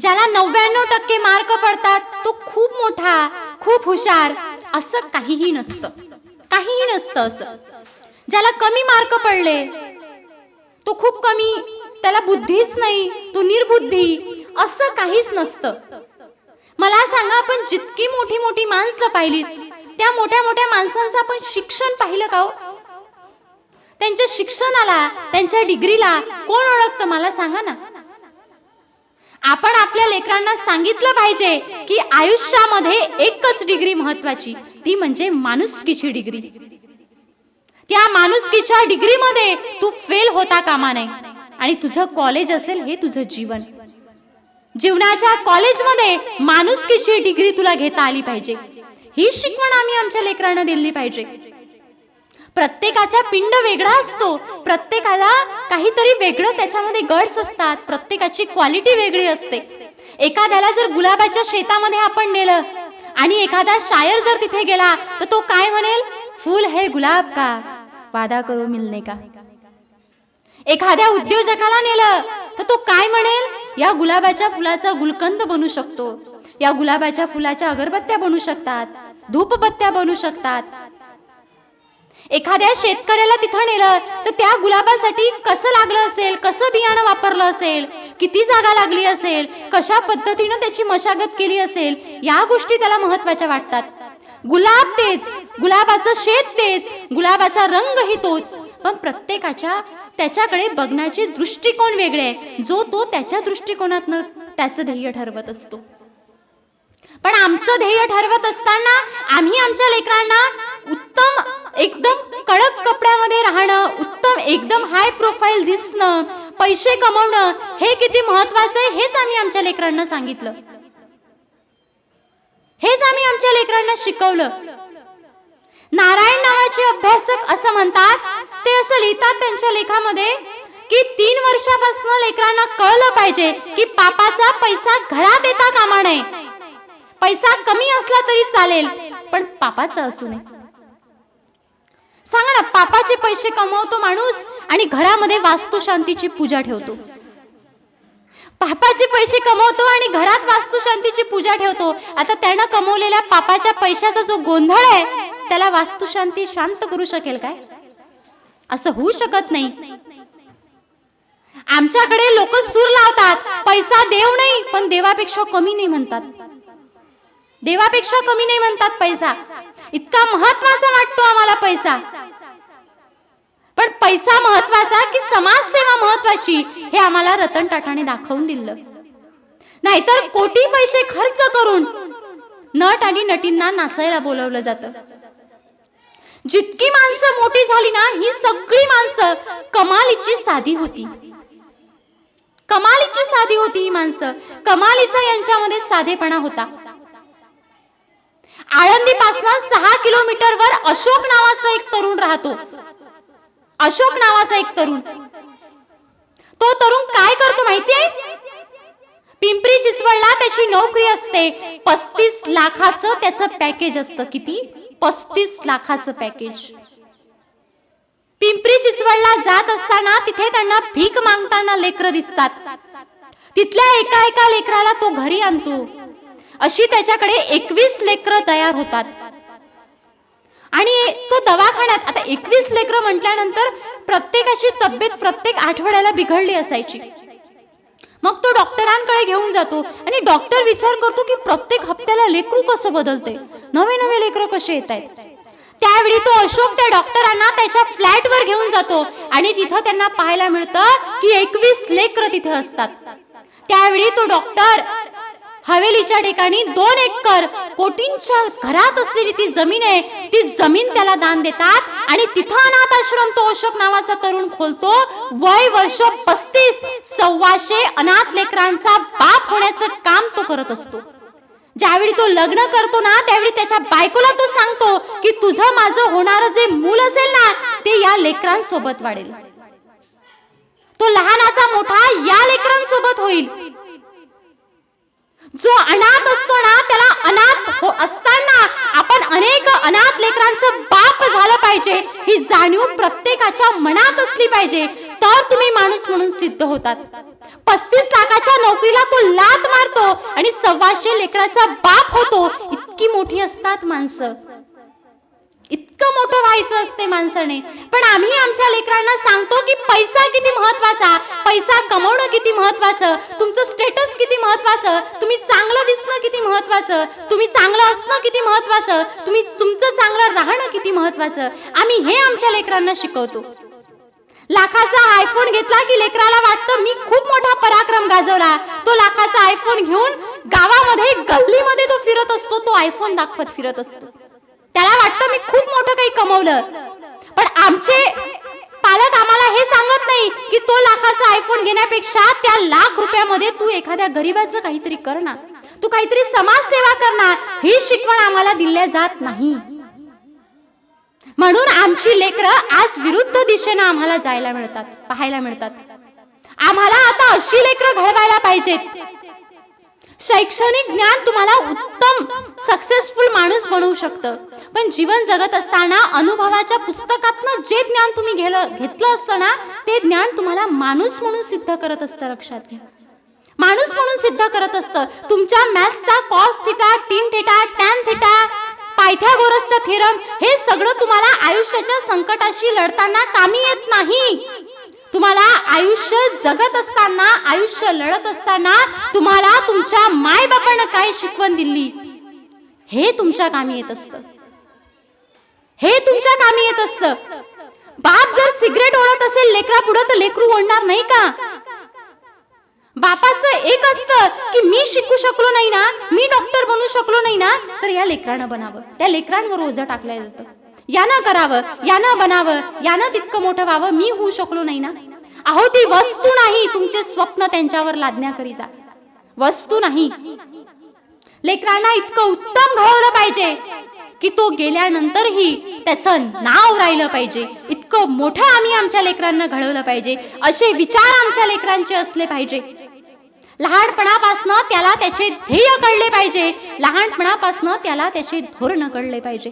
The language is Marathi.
ज्याला नव्याण्णव टक्के मार्क पडतात तो खूप मोठा खूप हुशार असं काहीही नसतं. काहीही नसतं असं. ज्याला कमी मार्क पडले तो खूप कमी त्याला बुद्धीच नाही तो निर्बुद्धी असं काहीच नसतं. मला सांगा आपण जितकी मोठी मोठी माणसं पाहिलीत त्या मोठ्या मोठ्या माणसांचं आपण शिक्षण पाहिलं का हो? त्यांच्या शिक्षणाला त्यांच्या डिग्रीला कोण ओळखतं मला सांगा ना. आपण आपल्या लेकरांना सांगितलं पाहिजे की आयुष्यामध्ये एकच डिग्री महत्वाची ती म्हणजे माणुसकीची डिग्री. त्या माणुसकीच्या डिग्रीमध्ये तू फेल होता कामा नये आणि तुझं कॉलेज असेल हे तुझं जीवन. जीवनाच्या कॉलेजमध्ये माणुसकीची डिग्री तुला घेता आली पाहिजे. ही शिकवण आम्ही आमच्या लेकरांना दिली पाहिजे. प्रत्येकाचा पिंड वेगळा असतो. प्रत्येकाला काहीतरी वेगळं त्याच्यामध्ये गड्स असतात. प्रत्येकाची क्वालिटी वेगळी असते. एखाद्याला जर गुलाबाच्या शेतामध्ये आपण नेलं आणि एखादा शायर जर तिथे गेला तर तो काय म्हणेल? फूल हे गुलाब का? वादा करू मिलने का. एखाद्या उद्योजकाला नेलं तर तो काय म्हणेल? या गुलाबाच्या फुलाचा गुलकंद बनू शकतो. या गुलाबाच्या फुलाच्या अगरबत्त्या बनू शकतात. धूपबत्त्या बनू शकतात. एखाद्या शेतकऱ्याला तिथं नेलं तर त्या गुलाबासाठी कसं लागलं असेल कसं बियाणं वापरलं असेल किती जागा लागली असेल कशा पद्धतीनं त्याची मशागत केली असेल या गोष्टी त्याला महत्त्वाच्या वाटतात. गुलाब तेच गुलाबाचं शेत तेच गुलाबाचा रंगही तोच. पण प्रत्येकाच्या त्याच्याकडे बघण्याचे दृष्टिकोन वेगळे आहे. जो तो त्याच्या दृष्टिकोनातनं त्याचं ध्येय ठरवत असतो. पण आमचं ध्येय ठरवत असताना आम्ही आमच्या लेकरांना उत्तम एकदम कडक कपड्यामध्ये राहणं उत्तम एकदम हाय प्रोफाईल दिसणं पैसे कमवणं हे किती महत्वाचं आहे हेच आम्ही आमच्या लेकरांना सांगितलं. हेच आम्ही आमच्या लेकरांना शिकवलं. नारायण नावाचे अभ्यासक असं म्हणतात ते असं लिहितात त्यांच्या लेखामध्ये की तीन वर्षापासून लेकरांना कळलं पाहिजे की पापाचा पैसा घरात येता कामा नये. पैसा कमी असला तरी चालेल पण पापाचा असू नये. सांगा ना पापाचे पैसे कमवतो माणूस आणि घरामध्ये वास्तुशांतीची पूजा ठेवतो. पापाचे पैसे कमवतो आणि घरात वास्तुशांतीची पूजा ठेवतो. आता त्यानं कमवलेल्या पापाच्या पैशाचा जो गोंधळ आहे त्याला वास्तुशांती शांत करू शकेल काय? असं होऊ शकत नाही. आमच्याकडे लोक सूर लावतात पैसा देव नाही पण देवापेक्षा कमी नाही म्हणतात. देवापेक्षा कमी नाही म्हणतात पैसा. इतका महत्त्वाचा वाटतो आम्हाला पैसा. पण पैसा महत्त्वाचा की समाजसेवा महत्वाची हे आम्हाला रतन टाटाने दाखवून दिलं. नाहीतर कोटी पैसे खर्च करून नट आणि नटींना नाचायला बोलवलं जातं. जितकी माणसं मोठी झाली ना ही सगळी माणसं कमालीची साधी होती. कमालीची साधी होती ही माणसं. कमालीचा यांच्यामध्ये साधेपणा होता. आळंदीपासून सहा किलोमीटरवर अशोक नावाचा एक तरुण राहतो. अशोक नावाचा एक तरुण. तो तरुण काय करतो माहितीये पिंपरी चिंचवडला त्याची नोकरी असते. पस्तीस लाखाचं त्याचं पॅकेज असतं. किती? पस्तीस लाखाचं पॅकेज. पिंपरी चिंचवडला जात असताना तिथे त्यांना भीक मागताना लेकर दिसतात. तिथल्या एका एका लेकराला तो घरी आणतो. अशी त्याच्याकडे एकवीस लेकर तयार होतात. आणि तो दवाखान्यात आता एकवीस लेकरं म्हटल्यानंतर प्रत्येकाची तब्येत प्रत्येक आठवड्याला बिघडली असायची. मग तो डॉक्टरांकडे घेऊन जातो आणि डॉक्टर विचार करतो की प्रत्येक हप्त्याला लेकरू कसं बदलते नवे नवे लेकरं कसे येत आहेत? त्यावेळी तो अशोक त्या डॉक्टरांना त्याच्या फ्लॅटवर घेऊन जातो आणि तिथं त्यांना पाहायला मिळतं की एकवीस लेकरं तिथे असतात. त्यावेळी तो डॉक्टर हवेलीच्या ठिकाणी दोन एकर कोटींच्या घरात असलेली ती जमीन आहे. ती जमीन त्याला दान देतात आणि तिथं अनाथ आश्रम तो अशोक नावाचा तरुण खोलतो. वय वर्ष पस्तीस सव्वाशे अनाथ लेकरांचा बाप होण्याचं काम तो करत असतो. ज्यावेळी तो लग्न करतो ना त्यावेळी त्याच्या बायकोला तो सांगतो की तुझं माझं होणारं जे मूल असेल ना ते या लेकरांसोबत वाढेल. तो लहानाचा मोठा या लेकरांसोबत होईल. जो अनाथ असतो ना त्याला अनाथ हो असताना आपण अनेक अनाथ लेकरांचं बाप झालं पाहिजे. ही जाणीव प्रत्येकाच्या मनात असली पाहिजे. तर तुम्ही माणूस म्हणून सिद्ध होतात. पस्तीस लाखाच्या नोकरीला तो लात मारतो आणि सव्वाशे लेकराचा बाप होतो. इतकी मोठी असतात माणसं. इतकं मोठं व्हायचं असते माणसाने. पण आम्ही आमच्या लेकरांना सांगतो की पैसा किती महत्त्वाचा पैसा कमवणं किती महत्वाचं तुमचं स्टेटस किती महत्वाचं तुम्ही चांगलं दिसणं किती महत्वाचं तुम्ही चांगलं असणं किती महत्वाचं तुम्ही तुमचं चांगलं राहणं किती महत्वाचं आम्ही हे आमच्या लेकरांना शिकवतो. लाखाचा आयफोन घेतला की लेकराला वाटतं मी खूप मोठा पराक्रम गाजवला. तो लाखाचा आयफोन घेऊन गावामध्ये गल्लीमध्ये तो फिरत असतो तो आयफोन दाखवत फिरत असतो. त्याला वाटतं मी खूप मोठं काही कमवलं. पण आमचे पालक आम्हाला हे सांगत नाही की तो लाखाचा आयफोन घेण्यापेक्षा त्या लाख रुपयामध्ये तू एखाद्या गरीबाचं काहीतरी कर ना तू काहीतरी समाजसेवा करणार ही शिकवण आम्हाला दिल्या जात नाही. म्हणून आमची लेकरं आज विरुद्ध दिशेनं आम्हाला जायला मिळतात पाहायला मिळतात. आम्हाला आता अशी लेकरं घडवायला पाहिजेत. शैक्षणिक ज्ञान तुम्हाला उत्तम सक्सेसफुल माणूस बनवू शकतं. पण जीवन जगत असताना अनुभवाच्या पुस्तकातनं जे ज्ञान तुम्ही गेलं घेतलं असतं ना ते ज्ञान तुम्हाला माणूस म्हणून सिद्ध करत असतं लक्षात घ्या. माणूस म्हणून सिद्ध करत असतं. तुमच्या मॅथ्सचा कॉस थिटा टीन थिटा टॅन थिटा पायथ्यागोरसचं थेरम हे सगळं तुम्हाला आयुष्याच्या संकटाशी लढताना कामी येत नाही. तुम्हाला आयुष्य जगत असताना आयुष्य लढत असताना तुम्हाला तुमच्या मायबापानं काय शिकवण दिली? हे तुमच्या कामी येत असतं. हे तुमच्या कामी येत असत. बाप जर सिगरेट ओढत असेल लेकरा पुढे तर लेकरू ओढणार नाही का? बापाचं एक असतं की मी शिकू शकलो नाही ना मी डॉक्टर बनू शकलो नाही ना तर या लेकरानं बनावं. त्या लेकरांवर ओझं टाकलं जातं. यानं करावं यानं बनावं यानं तितकं मोठं व्हावं मी होऊ शकलो नाही ना. अहो ती वस्तू नाही तुमचे स्वप्न त्यांच्यावर लादण्याकरिता. वस्तू नाही. लेकरांना इतकं उत्तम घडवलं पाहिजे. की तो गेल्यानंतरही त्याचं नाव राहिलं पाहिजे. इतकं मोठं आम्ही आमच्या लेकरांना घडवलं पाहिजे. असे विचार आमच्या लेकरांचे असले पाहिजे. लहानपणापासनं त्याला त्याचे ध्येय कळले पाहिजे. लहानपणापासनं त्याला त्याचे धोरण कळले पाहिजे.